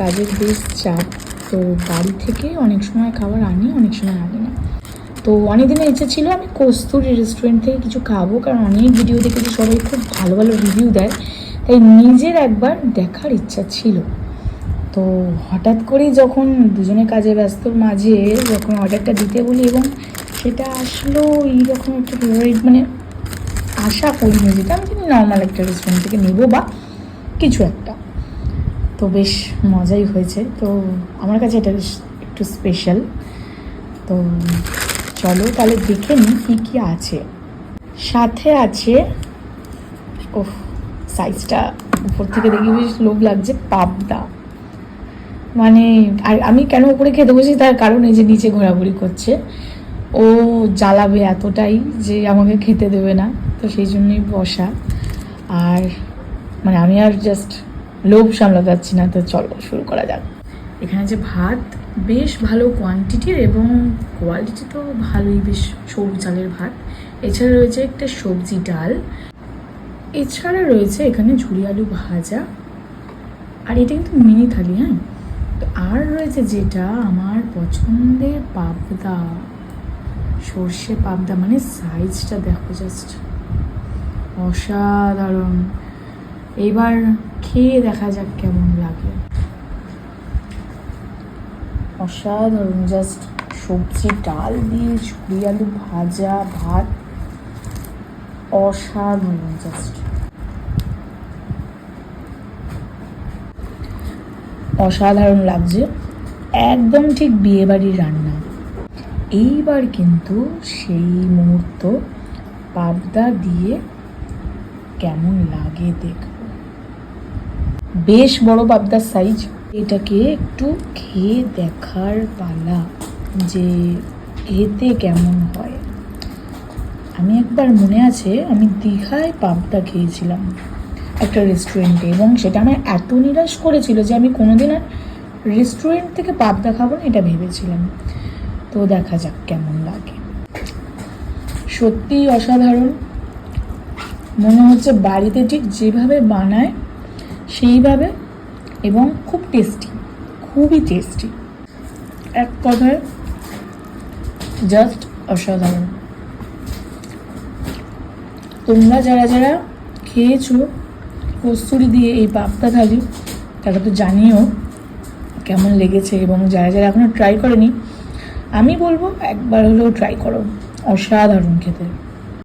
কাজের বেশ চাপ। তো বাড়ি থেকে অনেক সময় খাবার আনি, অনেক সময় আনি না। তো অনেক দিনের ইচ্ছা ছিল আমি কস্তুরি রেস্টুরেন্ট থেকে কিছু খাব, কারণ অনেক ভিডিও দেখেছি সবাই খুব ভালো ভালো রিভিউ দেয়। তাই নিজের একবার দেখার ইচ্ছা ছিল। তো হঠাৎ করেই যখন দুজনে কাজে ব্যস্তর মাঝে যখন অর্ডারটা দিতে বলি এবং সেটা আসলো এইরকম একটা ফেভারিট মানে আশা করিনি যেটা আমি নর্মাল একটা রেস্টুরেন্ট থেকে নেব বা কিছু একটা। তো বেশ মজাই হয়েছে। তো আমার কাছে এটা বেশ একটু স্পেশাল তো চলো তাহলে দেখে নিই কী কী আছে। সাথে আছে ও সাইজটা উপর থেকে দেখি বেশ লোভ লাগছে, পাবদা। মানে আর আমি কেন উপরে খেতে বসি তার কারণ এই যে নিচে ঘোরাঘুরি করছে। ও জ্বালাবে এতটাই যে আমাকে খেতে দেবে না। তো সেই জন্যই বসা। আর মানে আমি আর জাস্ট লোভ সামলাতে পারছি না, তো চলো, শুরু করা যাক। এখানে যে ভাত, বেশ ভালো কোয়ান্টিটির এবং কোয়ালিটি তো ভালোই, বেশ সরু চালের ভাত। এছাড়া রয়েছে একটা সবজি ডাল। এছাড়া রয়েছে এখানে ঝুরি আলু ভাজা। আর এটা কিন্তু মিনি থালি হ্যাঁ? তো আর রয়েছে যেটা আমার পছন্দের পাবদা, সর্ষে পাবদা মানে সাইজটা দেখো জাস্ট অসাধারণ। এবার খেয়ে দেখা যাক কেমন লাগে। অসাধারণ জাস্ট সবজি, ডাল দিয়ে ঝুড়ি আলু ভাজা, ভাত। অসাধারণ জাস্ট অসাধারণ লাগছে। একদম ঠিক বিয়েবাড়ির রান্না। এইবার কিন্তু সেই মুহূর্ত পাবদা দিয়ে কেমন লাগে দেখব বেশ বড় পাবদার সাইজ এটাকে একটু খেয়ে দেখার পালা যে এতে কেমন হয়। আমি একবার মনে আছে আমি দীঘায় পাবদা খেয়েছিলাম একটা রেস্টুরেন্টে এবং সেটা আমার এত নিরাশ করেছিল যে আমি কোনোদিন আর রেস্টুরেন্ট থেকে পাবদা খাব না এটা ভেবেছিলাম। তো দেখা যাক কেমন লাগে। সত্যিই অসাধারণ। মনে হচ্ছে বাড়িতে ঠিক যেভাবে বানায় সেইভাবে এবং খুব টেস্টি খুবই টেস্টি এক কথায় জাস্ট অসাধারণ। তোমরা যারা যারা খেয়েছো কস্তুরি দিয়ে এই পাপ্তা থালি, তারা তো জানিও কেমন লেগেছে এবং যারা যারা এখনও ট্রাই করেনি, আমি বলব একবার হলেও ট্রাই করো। অসাধারণ খেতে।